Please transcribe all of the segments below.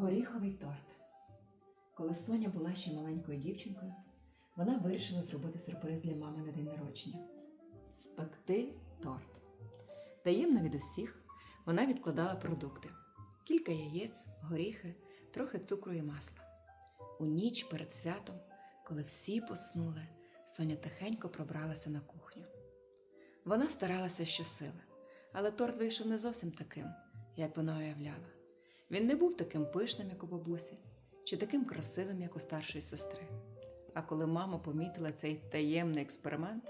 Горіховий торт. Коли Соня була ще маленькою дівчинкою, вона вирішила зробити сюрприз для мами на день народження спекти торт. Таємно від усіх вона відкладала продукти: кілька яєць, горіхи, трохи цукру і масла. У ніч перед святом, коли всі поснули, Соня тихенько пробралася на кухню. Вона старалася щосили, але торт вийшов не зовсім таким, як вона уявляла. Він не був таким пишним, як у бабусі, чи таким красивим, як у старшої сестри. А коли мама помітила цей таємний експеримент,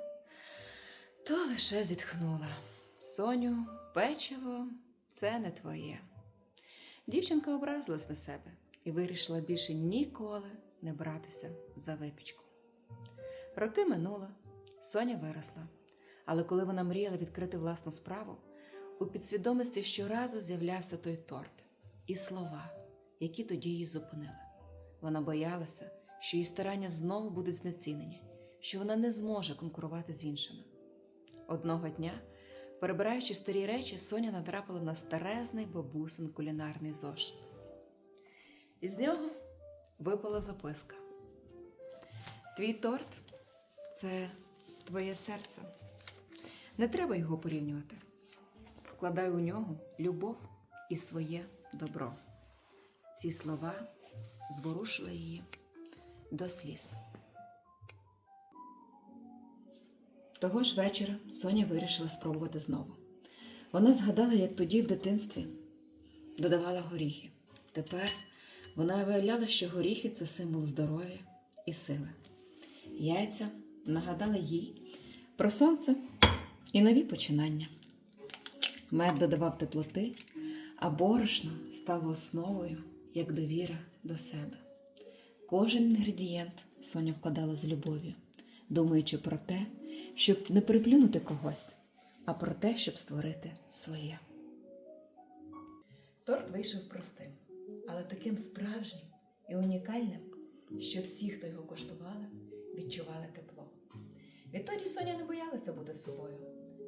то лише зітхнула. Соню, печиво це не твоє. Дівчинка образилась на себе і вирішила більше ніколи не братися за випічку. Роки минуло, Соня виросла, але коли вона мріяла відкрити власну справу, у підсвідомості щоразу з'являвся той торт і слова, які тоді її зупинили. Вона боялася, що її старання знову будуть знецінені, що вона не зможе конкурувати з іншими. Одного дня, перебираючи старі речі, Соня натрапила на старезний бабусин кулінарний зошит. Із нього випала записка. Твій торт це твоє серце. Не треба його порівнювати. Вкладай у нього любов і своє добро. Ці слова зворушили її до сліз. Того ж вечора Соня вирішила спробувати знову. Вона згадала, як тоді в дитинстві додавала горіхи. Тепер вона виявляла, що горіхи це символ здоров'я і сили. Яйця нагадали їй про сонце і нові починання. Мед додавав теплоти, а борошно стало основою як довіра до себе. Кожен інгредієнт Соня вкладала з любов'ю, думаючи про те, щоб не приплюнути когось, а про те, щоб створити своє. Торт вийшов простим, але таким справжнім і унікальним, що всі, хто його коштували, відчували тепло. Відтоді Соня не боялася бути собою.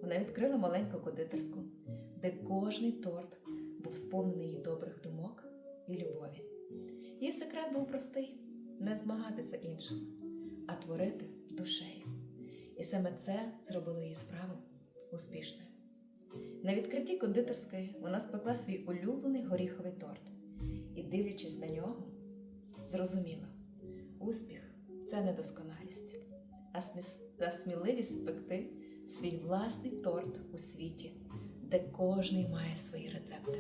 Вона відкрила маленьку кондитерську, де кожний торт був сповнений її добрих думок і любові. Її секрет був простий не змагатися іншим, а творити душею. І саме це зробило її справу успішною. На відкритті кондитерської вона спекла свій улюблений горіховий торт і, дивлячись на нього, зрозуміла, успіх це не досконалість, а сміливість спекти свій власний торт у світі, де кожний має свої рецепти.